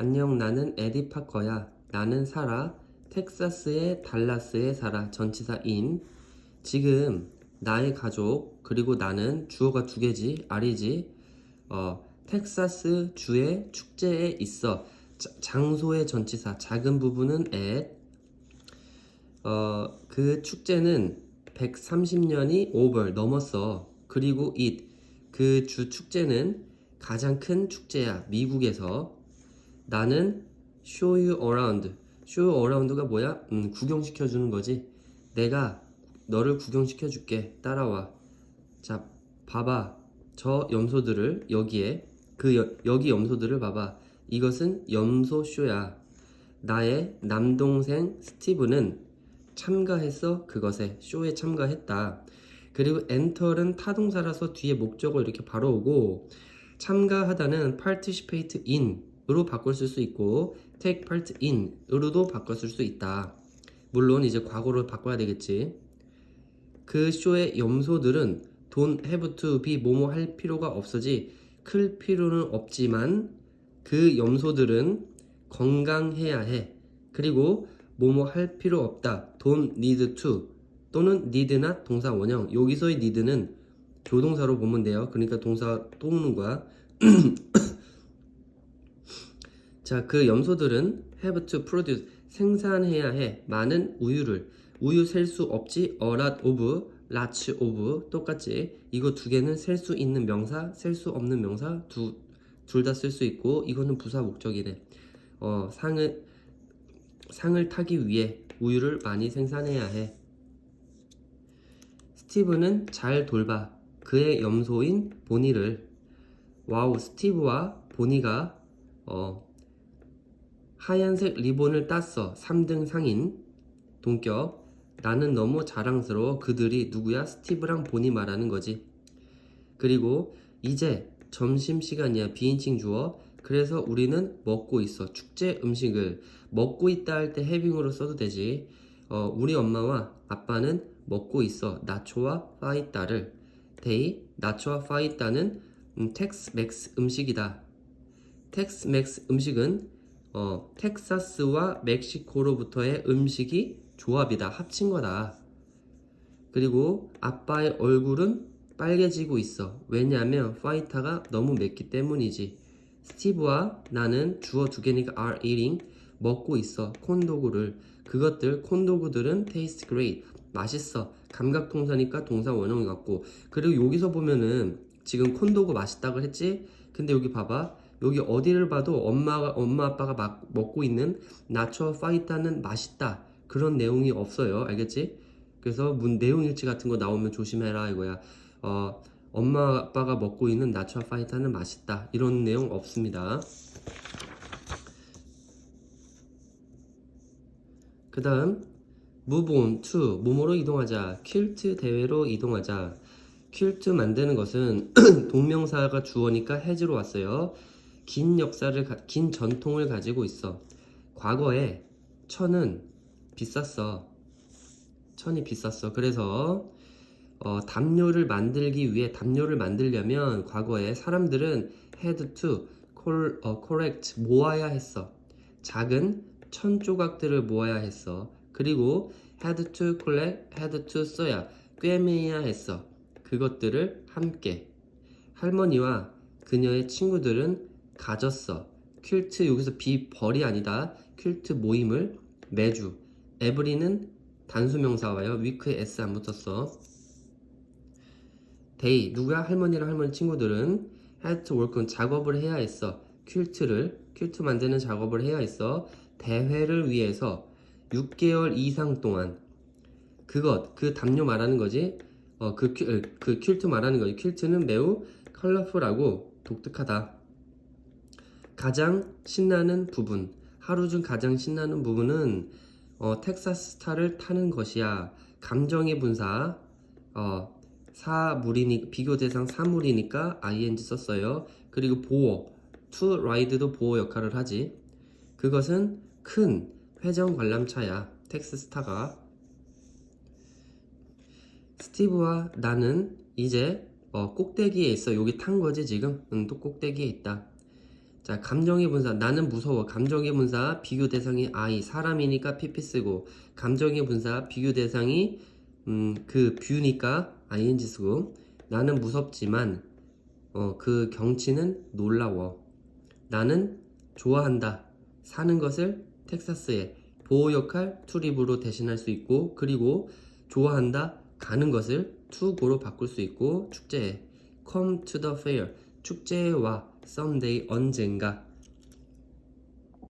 안녕, 나는 에디 파커야. 나는 살아. 텍사스의 달라스에 살아. 전치사 인. 지금 나의 가족 그리고 나는 주어가 두 개지 아리지. 어, 텍사스 주의 축제에 있어. 자- 장소의 전치사 작은 부분은 at. 어, 그 축제는 130년이 over 넘었어. 그리고 it 그 주 축제는 가장 큰 축제야. 미국에서 나는 show you around. show you around가 뭐야? 음, 구경시켜 주는 거지. 내가 너를 구경시켜 줄게. 따라와. 자, 봐봐. 저 염소들을 여기에 그 여, 여기 염소들을 봐봐. 이것은 염소 쇼야. 나의 남동생 스티브는 참가했어. 그것에 쇼에 참가했다. 그리고 엔터는 타동사라서 뒤에 목적어 이렇게 바로 오고 참가하다는 participate in 으로 바꿨을 수 있고 take part in으로도 바꿨을 수 있다. 물론 이제 과거로 바꿔야 되겠지. 그 쇼의 염소들은 don't have to be 뭐뭐 할 필요가 없어지 클 필요는 없지만 그 염소들은 건강해야 해. 그리고 뭐뭐 할 필요 없다. don't need to 또는 need나 동사 원형. 여기서의 need는 조동사로 보면 돼요. 그러니까 동사 또 오는 거야. 자, 그 염소들은 have to produce 생산해야 해. 많은 우유를 우유 셀 수 없지. a lot of, lots of 똑같지. 이거 두 개는 셀 수 있는 명사, 셀 수 없는 명사 두둘 다 쓸 수 있고 이거는 부사 목적이래. 어, 상을 상을 타기 위해 우유를 많이 생산해야 해. 스티브는 잘 돌봐. 그의 염소인 보니를. 와우, 스티브와 보니가 어, 하얀색 리본을 땄어. 3등 상인. 동격. 나는 너무 자랑스러워. 그들이 누구야? 스티브랑 보니 말하는 거지. 그리고 이제 점심시간이야. 비인칭 주어. 그래서 우리는 먹고 있어. 축제 음식을 먹고 있다 할 때 해빙으로 써도 되지. 어, 우리 엄마와 아빠는 먹고 있어. 나초와 파이따를. 데이, 나초와 파이따는 음, 텍스맥스 음식이다. 텍스맥스 음식은 어, 텍사스와 멕시코로부터의 음식이 조합이다. 합친 거다. 그리고 아빠의 얼굴은 빨개지고 있어. 왜냐하면 파이타가 너무 맵기 때문이지. 스티브와 나는 주어 두 개니까 are eating 먹고 있어. 콘도구를. 그것들 콘도구들은 taste great. 맛있어. 감각 동사니까 동사 원형이 같고. 그리고 여기서 보면은 지금 콘도구 맛있다고 했지? 근데 여기 봐봐. 여기 어디를 봐도 엄마가 엄마 아빠가 막 먹고 있는 나초 파이타는 맛있다. 그런 내용이 없어요. 알겠지? 그래서 문 내용 일치 같은 거 나오면 조심해라 이거야. 어, 엄마 아빠가 먹고 있는 나초 파이타는 맛있다. 이런 내용 없습니다. 그 다음 on to 뭐뭐로 이동하자 퀼트 대회로 이동하자 퀼트 만드는 것은 동명사가 주어니까 해지로 왔어요 긴 역사를 가- 긴 전통을 가지고 있어 과거에 천은 비쌌어 천이 비쌌어 그래서 어, 담요를 만들기 위해 담요를 만들려면 과거에 사람들은 had to col- 어, collect 모아야 했어 작은 천 조각들을 모아야 했어. 그리고 had to collect, had to 써야 꿰매야 했어. 그것들을 함께. 할머니와 그녀의 친구들은 가졌어. 퀼트 여기서 비 벌이 아니다. 퀼트 모임을 매주. 에브리는 단수명사와요. 위크에 s 안 붙었어. 데이 누구야? 할머니랑 할머니 친구들은 had to work은 작업을 해야 했어. 퀼트를 퀼트 만드는 작업을 해야 했어. 대회를 위해서 6개월 이상 동안 그것 그 담요 말하는 거지. 어그 그 퀼트 말하는 거지. 퀼트는 매우 컬러풀하고 독특하다. 가장 신나는 부분 하루 중 가장 신나는 부분은 어, 텍사스 스타를 타는 것이야. 감정의 분사 어, 사물이니 비교 대상 사물이니까 ing 썼어요. 그리고 보어 to ride도 보어 역할을 하지. 그것은 큰 회전 관람차야. 텍스스타가 스티브와 나는 이제 어, 꼭대기에 있어. 여기 탄 거지 지금? 응, 또 꼭대기에 있다. 자, 감정의 분사. 나는 무서워. 감정의 분사. 비교 대상이 I. 사람이니까 PP 쓰고. 감정의 분사. 비교 대상이 음, 그 뷰니까 ing 쓰고. 나는 무섭지만 어, 그 경치는 놀라워. 나는 좋아한다. 사는 것을 텍사스에 보호 역할 투립으로 대신할 수 있고 그리고 좋아한다. 가는 것을 go로 바꿀 수 있고 축제에 come to the fair 축제에 와 someday 언젠가